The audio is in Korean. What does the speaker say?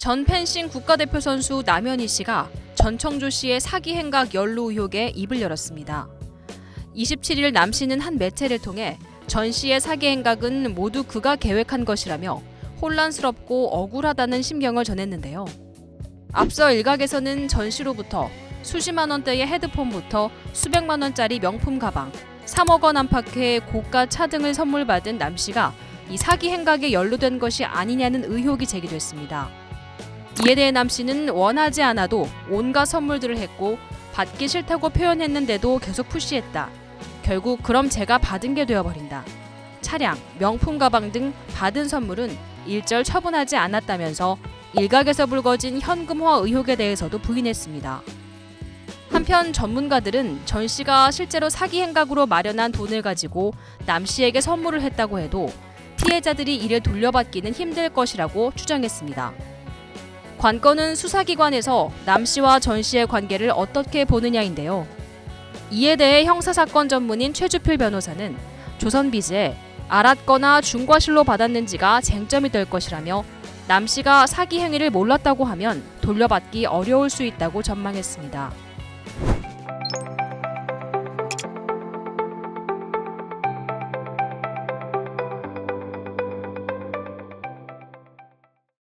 전 펜싱 국가대표 선수 남현희 씨가 전청조 씨의 사기 행각 연루 의혹에 입을 열었습니다. 27일 남 씨는 한 매체를 통해 전 씨의 사기 행각은 모두 그가 계획한 것이라며 혼란스럽고 억울하다는 심경을 전했는데요. 앞서 일각에서는 전 씨로부터 수십만 원대의 헤드폰부터 수백만 원짜리 명품 가방, 3억 원 안팎의 고가 차 등을 선물 받은 남 씨가 이 사기 행각에 연루된 것이 아니냐는 의혹이 제기됐습니다. 이에 대해 남 씨는 원하지 않아도 온갖 선물들을 했고 받기 싫다고 표현했는데도 계속 푸시했다. 결국 그럼 제가 받은 게 되어버린다. 차량, 명품 가방 등 받은 선물은 일절 처분하지 않았다면서 일각에서 불거진 현금화 의혹에 대해서도 부인했습니다. 한편 전문가들은 전 씨가 실제로 사기 행각으로 마련한 돈을 가지고 남 씨에게 선물을 했다고 해도 피해자들이 이를 돌려받기는 힘들 것이라고 추정했습니다. 관건은 수사기관에서 남 씨와 전 씨의 관계를 어떻게 보느냐인데요. 이에 대해 형사사건 전문인 최주필 변호사는 조선비즈에 알았거나 중과실로 받았는지가 쟁점이 될 것이라며 남 씨가 사기 행위를 몰랐다고 하면 돌려받기 어려울 수 있다고 전망했습니다.